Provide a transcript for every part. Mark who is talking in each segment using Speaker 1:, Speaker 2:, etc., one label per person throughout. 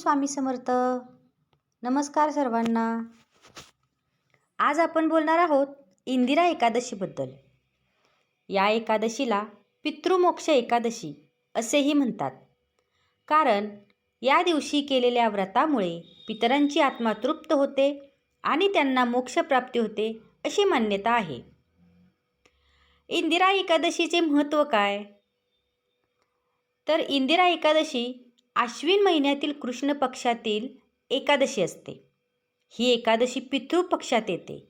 Speaker 1: स्वामी समर्थ. नमस्कार सर्वांना. आज आपण बोलणार आहोत इंदिरा एकादशीबद्दल. या एकादशीला पितृमोक्ष एकादशी असेही म्हणतात. कारण या दिवशी केलेल्या व्रतामुळे पितरांची आत्मा तृप्त होते आणि त्यांना मोक्षप्राप्ती होते अशी मान्यता आहे. इंदिरा एकादशीचे महत्त्व काय? तर इंदिरा एकादशी आश्विन महिन्यातील कृष्ण पक्षातील एकादशी असते. ही एकादशी पितृपक्षात येते.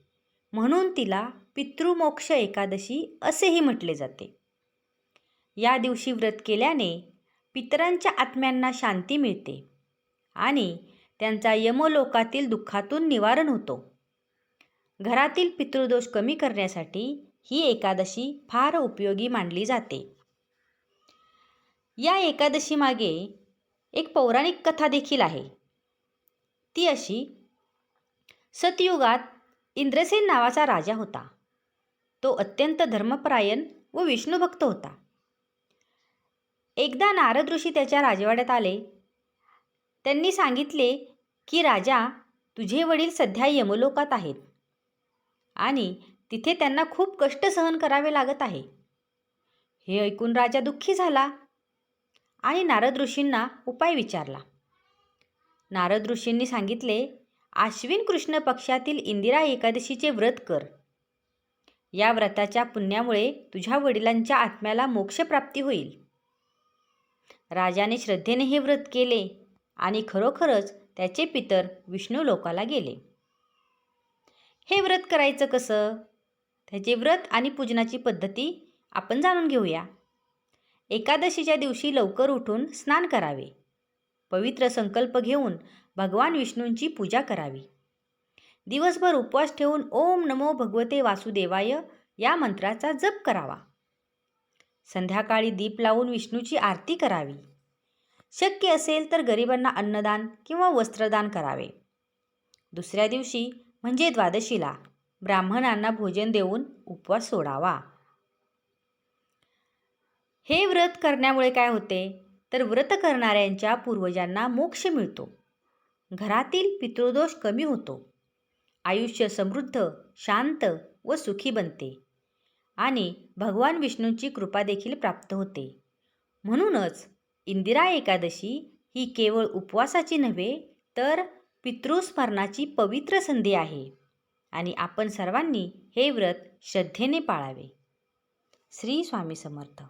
Speaker 1: म्हणून तिला पितृमोक्ष एकादशी असेही म्हटले जाते. या दिवशी व्रत केल्याने पितरांच्या आत्म्यांना शांती मिळते आणि त्यांचा यमलोकातील दुःखातून निवारण होतो. घरातील पितृदोष कमी करण्यासाठी ही एकादशी फार उपयोगी मानली जाते. या एकादशीमागे एक पौराणिक कथा देखील आहे. ती अशी सतयुगात इंद्रसेन नावाचा राजा होता. तो अत्यंत धर्मपरायण व विष्णुभक्त होता. एकदा नारद ऋषी त्याच्या राजवाड्यात आले. त्यांनी सांगितले की राजा तुझे वडील सध्या यमलोकात आहेत आणि तिथे त्यांना खूप कष्ट सहन करावे लागत आहे. हे ऐकून राजा दुःखी झाला. आणि नारद ऋषींना उपाय विचारला. नारद ऋषींनी सांगितले आश्विन कृष्ण पक्षातील इंदिरा एकादशीचे व्रत कर. या व्रताच्या पुण्यामुळे तुझ्या वडिलांच्या आत्म्याला मोक्षप्राप्ती होईल. राजाने श्रद्धेने हे व्रत केले आणि खरोखरच त्याचे पितर विष्णू लोकाला गेले. हे व्रत करायचं कसं? त्याचे व्रत आणि पूजनाची पद्धती आपण जाणून घेऊया. एकादशीच्या दिवशी लवकर उठून स्नान करावे. पवित्र संकल्प घेऊन भगवान विष्णूंची पूजा करावी. दिवसभर उपवास ठेवून ओम नमो भगवते वासुदेवाय या मंत्राचा जप करावा. संध्याकाळी दीप लावून विष्णूची आरती करावी. शक्य असेल तर गरिबांना अन्नदान किंवा वस्त्रदान करावे. दुसऱ्या दिवशी म्हणजे द्वादशीला ब्राह्मणांना भोजन देऊन उपवास सोडावा. हे व्रत करण्यामुळे काय होते? तर व्रत करणाऱ्यांच्या पूर्वजांना मोक्ष मिळतो. घरातील पितृदोष कमी होतो. आयुष्य समृद्ध शांत व सुखी बनते आणि भगवान विष्णूंची कृपा देखील प्राप्त होते. म्हणूनच इंदिरा एकादशी ही केवळ उपवासाची नव्हे तर पितृस्मरणाची पवित्र संधी आहे आणि आपण सर्वांनी हे व्रत श्रद्धेने पाळावे. श्री स्वामी समर्थ.